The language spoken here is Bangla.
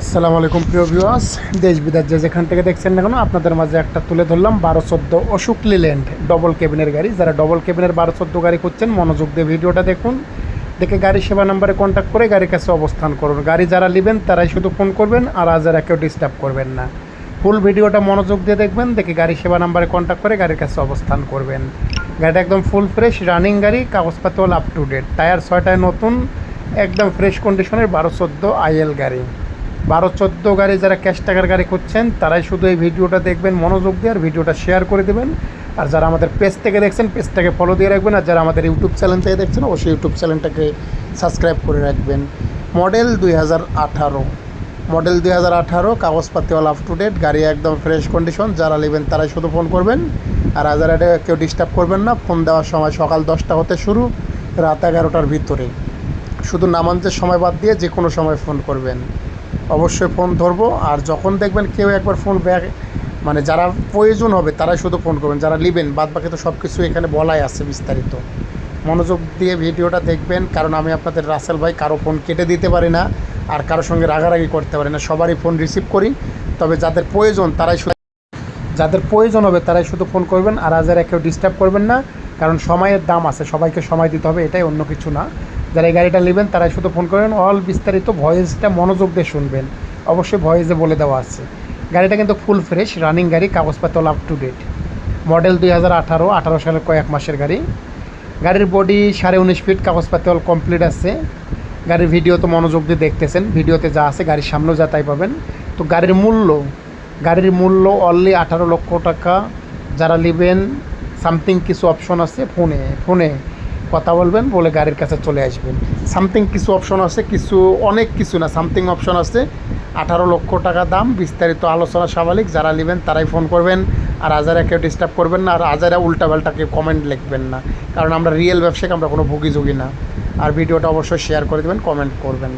আসসালামু আলাইকুম, প্রিয় ভিউয়ার্স দেশ বিদেশ যে যেখান থেকে দেখছেন না কেন, আপনাদের মাঝে একটা তুলে ধরলাম বারো চোদ্দ অশোক লিল্যান্ড ডবল কেবিনের গাড়ি। যারা ডবল কেবিনের বারো চোদ্দ গাড়ি করছেন মনোযোগ দিয়ে ভিডিওটা দেখুন। দেখে গাড়ি সেবা নাম্বারে কন্ট্যাক্ট করে গাড়ির কাছে অবস্থান করুন। গাড়ি যারা নেবেন, তারাই শুধু ফোন করবেন, আর আজ যারা কেউ ডিস্টার্ব করবেন না। ফুল ভিডিওটা মনোযোগ দিয়ে দেখবেন, দেখে গাড়ি সেবা নাম্বারে কন্ট্যাক্ট করে গাড়ির কাছে অবস্থান করবেন। গাড়িটা একদম ফুল ফ্রেশ রানিং গাড়ি কাগজপাতি হল আপ টু ডেট টায়ার ছয়টায় নতুন, একদম ফ্রেশ কন্ডিশনের বারো চোদ্দ আইএল গাড়ি। বারো চোদ্দ গাড়ি যারা ক্যাশ টাকার গাড়ি করছেন তারাই শুধু এই ভিডিওটা দেখবেন, মনোযোগ দিয়ে আর ভিডিওটা শেয়ার করে দেবেন। আর যারা আমাদের পেজ থেকে দেখছেন পেজটাকে ফলো দিয়ে রাখবেন। আর যারা আমাদের ইউটিউব চ্যানেল থেকে দেখছেন, অবশ্যই ইউটিউব চ্যানেলটাকে সাবস্ক্রাইব করে রাখবেন। মডেল দুই হাজার আঠারো। মডেল দুই হাজার আঠারো, কাগজপাতি অল আপ টু ডেট গাড়ি একদম ফ্রেশ কন্ডিশন যারা নেবেন তারাই শুধু ফোন করবেন। আর এটা কেউ ডিস্টার্ব করবেন না ফোন দেওয়ার সময় সকাল দশটা হতে শুরু, রাত এগারোটার ভিতরে। শুধু নামান্তের সময় বাদ দিয়ে যে কোনো সময় ফোন করবেন। অবশ্যই ফোন ধরবো। আর যখন দেখবেন কেউ একবার ফোন ব্যাক মানে যারা প্রয়োজন হবে, তারাই শুধু ফোন করবেন। যারা নেবেন বাদ বাকি তো সব কিছু এখানে বলাই আছে বিস্তারিত। মনোযোগ দিয়ে ভিডিওটা দেখবেন, কারণ আমি আপনাদের রাসেল ভাই কারও ফোন কেটে দিতে পারি না, আর কারোর সঙ্গে রাগারাগি করতে পারি না। সবারই ফোন রিসিভ করি, তবে যাদের প্রয়োজন তারাই শুধু যাদের প্রয়োজন হবে তারাই শুধু ফোন করবেন, আর আজারা কেউ ডিস্টার্ব করবেন না, কারণ সময়ের দাম আছে, সবাইকে সময় দিতে হবে, এটাই অন্য কিছু না। যারা এই গাড়িটা নেবেন, তারাই শুধু ফোন করবেন অল বিস্তারিত ভয়েসটা মনোযোগ দিয়ে শুনবেন। অবশ্যই ভয়েসে বলে দেওয়া আছে। গাড়িটা কিন্তু ফুল ফ্রেশ রানিং গাড়ি, কাগজপত্র আপ টু ডেট মডেল দুই হাজার আঠারো আঠারো সালের কয়েক মাসের গাড়ি। গাড়ির বডি সাড়ে উনিশ ফিট কাগজপত্র কমপ্লিট আছে। গাড়ির ভিডিও তো মনোযোগ দিয়ে দেখতেছেন। ভিডিওতে যা আছে, গাড়ির সামনেও যা তাই পাবেন। তো গাড়ির মূল্য গাড়ির মূল্য অনলি আঠারো লক্ষ টাকা। যারা নেবেন সামথিং কিছু অপশন আছে ফোনে ফোনে কথা বলবেন, বলে গাড়ির কাছে চলে আসবেন। সামথিং কিছু অপশন আছে, কিছু অনেক কিছু না, সামথিং অপশন আছে। আঠারো লক্ষ টাকা দাম, বিস্তারিত আলোচনা স্বাভাবিক যারা নেবেন তারাই ফোন করবেন, আর আজারা কেউ ডিস্টার্ব করবেন না, আর আজারা উল্টাপাল্টা কেউ কমেন্ট লিখবেন না। কারণ আমরা রিয়েল ব্যবসাকে আমরা কোনো ভুগি ঝুঁকি না। আর ভিডিওটা অবশ্যই শেয়ার করে দেবেন কমেন্ট করবেন।